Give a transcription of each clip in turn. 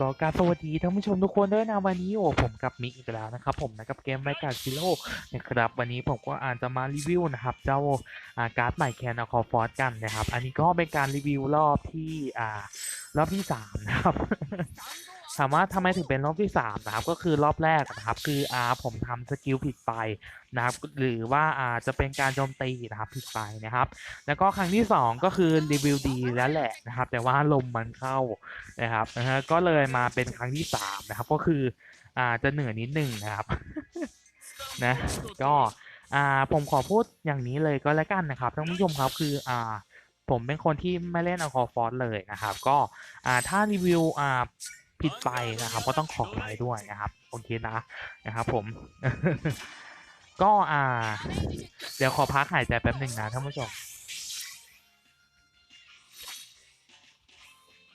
ก็การสวัสดีท่านผู้ชมทุกคนด้วยนะวันนี้โอ้ผมกับมิกอีกแล้วนะครับผมนะกับเกมไวการซิโร่นะครับวันนี้ผมก็อาจจะมารีวิวนะครับเจ้าอ่าการ์ดใหม่แคนอคอฟอร์กันนะครับ อันนี้ก็เป็นการรีวิวรอบที่อ่ารอบที่สามนะครับ ถามว่าทำไมถึงเป็นรอบที่สามนะครับก็คือรอบแรกนะครับ คืออ่าผมทำสกิลผิดไปนะครับ หรือว่าอาจจะเป็นการโจมตีนะครับผิดไปนะครับ แล้วก็ครั้งที่สองก็คือรีวิวดีแล้วแหละนะครับ แต่ว่าลมมันเข้านะครับนะฮะก็เลยมาเป็นครั้งที่สามนะครับ ก็คืออ่าจะเหนื่อยนิดหนึ่งนะครับนะก็อ่าผมขอพูดอย่างนี้เลยก็แล้วกันนะครับท่านผู้ชมครับคืออ่าผมเป็นคนที่ไม่เล่นอัลคอฟอร์เลยนะครับ ก็อ่าถ้ารีวิวอ่า ผิดไปนะครับ ก็ต้องขอไว้ด้วยนะครับโอเคนะนะครับ ผม ก็อ่า เดี๋ยวขอพักหายใจแป๊บหนึ่งนะท่านผู้ชม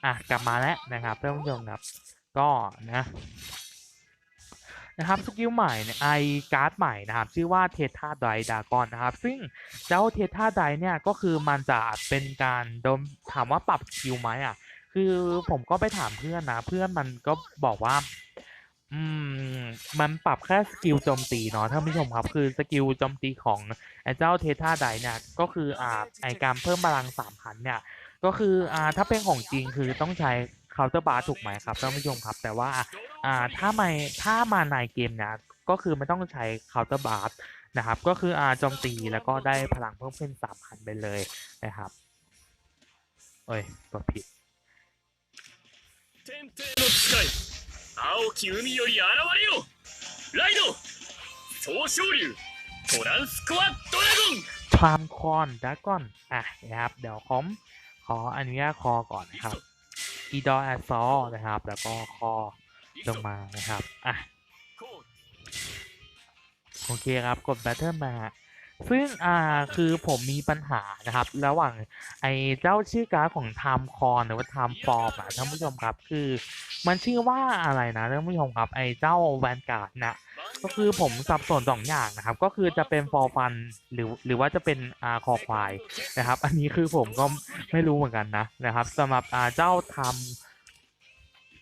อะกลับมาแล้วนะครับท่านผู้ชมครับ ก็นะนะครับสกิลใหม่ไอการ์ดใหม่นะครับ ชื่อว่าเทธาไดดากอนนะครับ ซึ่งเจ้าเทธาไดเนี่ยก็คือมันจะเป็นการโดมถามว่าปรับสกิลไหมอะ คือผมก็ไปถามเพื่อนนะ เพื่อนมันก็บอกว่า อืม มันปรับแค่สกิลโจมตีเนาะท่านผู้ชมครับ คือสกิลโจมตีของไอ้เจ้าเทธาไดเนี่ย ก็คืออ่าไอการเพิ่มพลังสามพันเนี่ย ก็คืออ่าถ้าเป็นของจริงคือต้องใช้เคาน์เตอร์บาร์ถูกไหมครับท่านผู้ชมครับ แต่ว่าอ่าถ้าไม่ถ้ามาในเกมเนี่ยก็คือไม่ต้องใช้เคาน์เตอร์บาร์นะครับ ก็คืออ่าโจมตีแล้วก็ได้พลังเพิ่มขึ้นสามพันไปเลยนะครับ เอ้ยกดผิด 天帝の使い青き海より現れよライド総昇竜トランスコアドラゴン ทามคอนดากอนอ่ะนะครับ เดี๋ยวผมขออนุญาตคอก่อนนะครับอีดอแอซอนะครับ แล้วก็คอลงมานะครับ อ่ะ こう โอเคครับ กด Battle มา ซึ่งอ่าคือผมมีปัญหานะครับ ระหว่างไอ้เจ้าชื่อการ์ดของ Time Con หรือว่า Time Form อะท่านผู้ชมครับคือ มันชื่อว่าอะไรนะท่านผู้ชมครับไอ้เจ้า Vanguard นะก็คือผมสับสนสองอย่างนะครับ ก็คือจะเป็น for fun หรือหรือว่าจะเป็นอ่าคอควายนะครับ อันนี้คือผมก็ไม่รู้เหมือนกันนะนะครับสำหรับอ่าเจ้า Time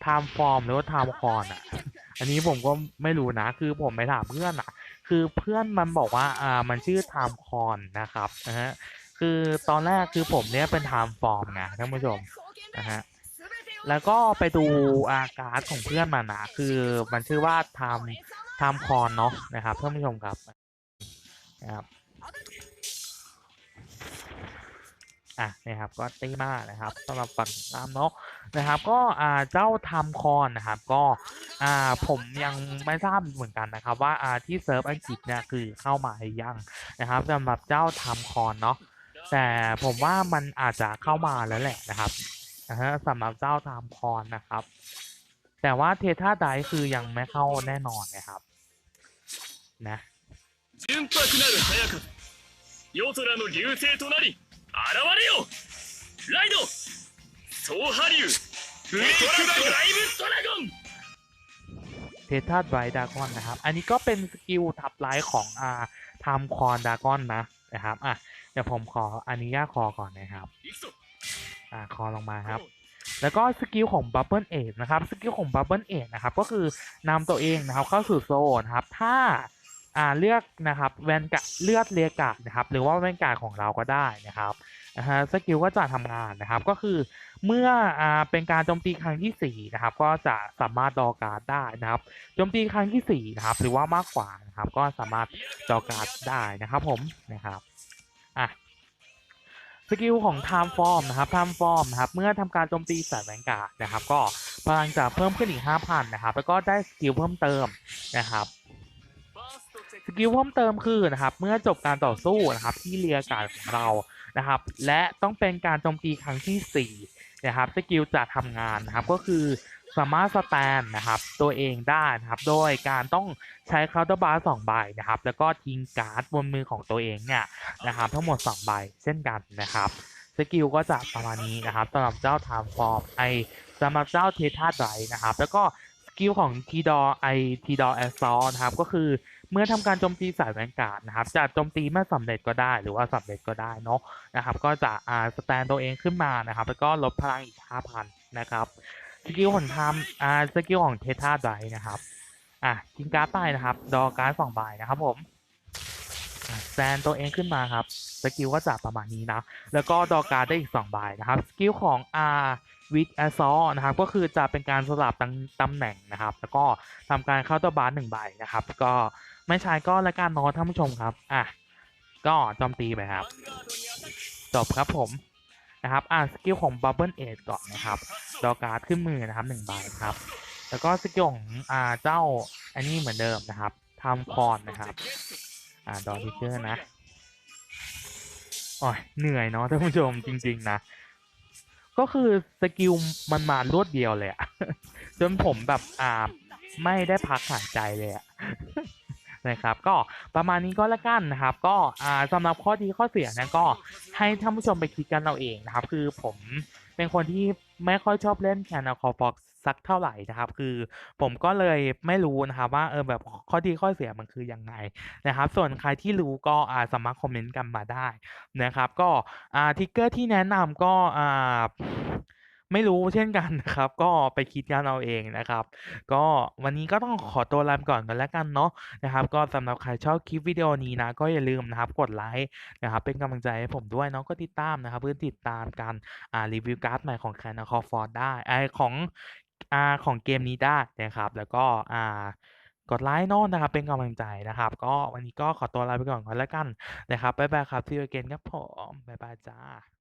Time Form หรือว่า Time Con อะ อันนี้ผมก็ไม่รู้นะ คือผมไปถามเพื่อนอะ คือเพื่อนมันบอกว่าอ่ามันชื่อ Time Con นะครับนะฮะคือตอนแรกคือผมเนี่ยเป็น Time Form ไงท่านผู้ชมนะฮะแล้วก็ไปดูอาการ์ดของเพื่อนมานะคือมันชื่อว่า Time Time Con เนาะนะครับท่านผู้ชมครับนะครับอ่ะนะครับก็ตีมากนะครับสำหรับฝั่งตามเนาะนะครับ ก็อ่าเจ้าทำคอนนะครับ ก็อ่าผมยังไม่ทราบเหมือนกันนะครับ ว่าอ่าที่เซิร์ฟอังกฤษเนี่ยคือเข้ามาหรือยังนะครับสำหรับเจ้าทำคอนเนาะแต่ผมว่ามันอาจจะเข้ามาแล้วแหละนะครับนะฮะสำหรับเจ้าทำคอนนะครับ แต่ว่าเทท่าไดคือยังไม่เข้าแน่นอนนะครับนะ 純白なる早風夜空の流星となり現 れよライド総波竜ウルトラドライブドラゴン เททัสไบดากอนนะครับ อันนี้ก็เป็นสกิลทับไลท์ของอ่าทำคอนดากอนนะนะครับ อ่ะ เดี๋ยวผมขออนุญาตคอก่อนนะครับ 行くぞ อ่า คอลงมาครับ แล้วก็สกิลของบับเบิลเอทนะครับ สกิลของบับเบิลเอทนะครับ ก็คือนำตัวเองนะครับ เข้าสู่โซนนะครับ ถ้า อ่าเลือกนะครับแวนกะเลือดเรกาดนะครับ หรือว่าแวนกาของเราก็ได้นะครับนะฮะสกิลก็จะทำงานนะครับ ก็คือเมื่ออ่าเป็นการโจมตีครั้งที่4นะครับ ก็จะสามารถดอการ์ดได้นะครับโจมตีครั้งที่4นะครับ หรือว่ามากกว่านะครับ ก็สามารถดอการ์ดได้นะครับผมนะครับอะสกิลของไทม์ฟอร์มนะครับไทม์ฟอร์มนะครับ เมื่อทำการโจมตีสายแวนกานะครับ ก็พลังจะเพิ่มขึ้นอีก 5,000 นะครับ แล้วก็ได้สกิลเพิ่มเติมนะครับ สกิลเพิ่มเติมคือนะครับเมื่อจบการต่อสู้นะครับที่เรียการดของเรานะครับ และต้องเป็นการโจมตีครั้งที่4นะครับสกิลจะทำงานนะครับก็คือสามารถสแตนนะครับตัวเองได้นะครับโดยการต้องใช้เคาน์เตอร์บาร์สองใบนะครับ แล้วก็ทิ้งการ์ดบนมือของตัวเองเนี่ยนะครับ ทั้งหมด 2 ใบเช่นกันนะครับสกิลก็จะประมาณนี้นะครับสำหรับเจ้า Time Form ไอสำหรับเจ้าเทธาไดนะครับ แล้วก็ กิลของทีดอไอทีดอแอสซอนะครับ ก็คือเมื่อทำการโจมตีสายแวนการ์ดนะครับ จะโจมตีไม่สำเร็จก็ได้หรือว่าสำเร็จก็ได้เนาะนะครับ ก็จะอ่าสแตนตัวเองขึ้นมานะครับ แล้วก็ลดพลังอีก5,000นะครับสกิลของทำอ่าสกิลของเทท่าไดนะครับอะทิ้งการ์ดไปนะครับ ดอการ์ดสองใบนะครับผมอะแซนตัวเองขึ้นมาครับ สกิลก็จะประมาณนี้นะ แล้วก็ดอการ์ดได้อีกสองใบนะครับ สกิลของ R with a s s a u l นะครับก็คือจะเป็นการสลับตำแหน่งนะครับ แล้วก็ทำการเข้าตัวบาร์หนึ่งใบนะครับ ก็ไม่ใช่ก็และการนอนท่านผู้ชมครับอะก็จอมตีไปครับ จบครับผมนะครับอ่าสกิลของ Bubble a ก่อนนะครับดอการ์ดขึ้นมือนะครับหนึ่งใบครับ แล้วก็สกิลของอ่าเจ้าอันนี้เหมือนเดิมนะครับทำคอนนะครับอ่าดอทิเกอร์นะโอ้ยเหนื่อยเนาะท่านผู้ชมจริง ๆ นะ ก็คือสกิลมันมารวดเดียวเลยอะจนผมแบบอ่าไม่ได้พักหายใจเลยอะนะครับก็ประมาณนี้ก็แล้วกันนะครับ ก็อ่าสำหรับข้อดีข้อเสียนะก็ให้ท่านผู้ชมไปคิดกันเราเองนะครับ คือผมเป็นคนที่ไม่ค่อยชอบเล่นแคนนาคอฟอก สักเท่าไหร่นะครับ คือผมก็เลยไม่รู้นะครับว่าเออแบบข้อดีข้อเสียมันคือยังไงนะครับ ส่วนใครที่รู้ก็อ่าสามารถคอมเมนต์กันมาได้นะครับ ก็อ่าทิกเกอร์ที่แนะนำก็อ่าไม่รู้เช่นกันนะครับ ก็ไปคิดกันเอาเองนะครับ ก็วันนี้ก็ต้องขอตัวลาไปก่อนกันแล้วกันเนาะนะครับ ก็สำหรับใครชอบคลิปวิดีโอนี้นะ ก็อย่าลืมนะครับกดไลค์นะครับ เป็นกำลังใจให้ผมด้วยเนาะก็ติดตามนะครับ เพื่อติดตามการอ่ารีวิวการ์ดใหม่ของ c a n a c o f o r d ได้ไอของ อ่าของเกมนี้ได้นะครับ แล้วก็อ่ากดไลค์นอนนะครับ เป็นกำลังใจนะครับ ก็วันนี้ก็ขอตัวลาไปก่อนก่อนแล้วกันนะครับบ๊ายบายครับ see you again ครับผมบ๊ายบายจ้า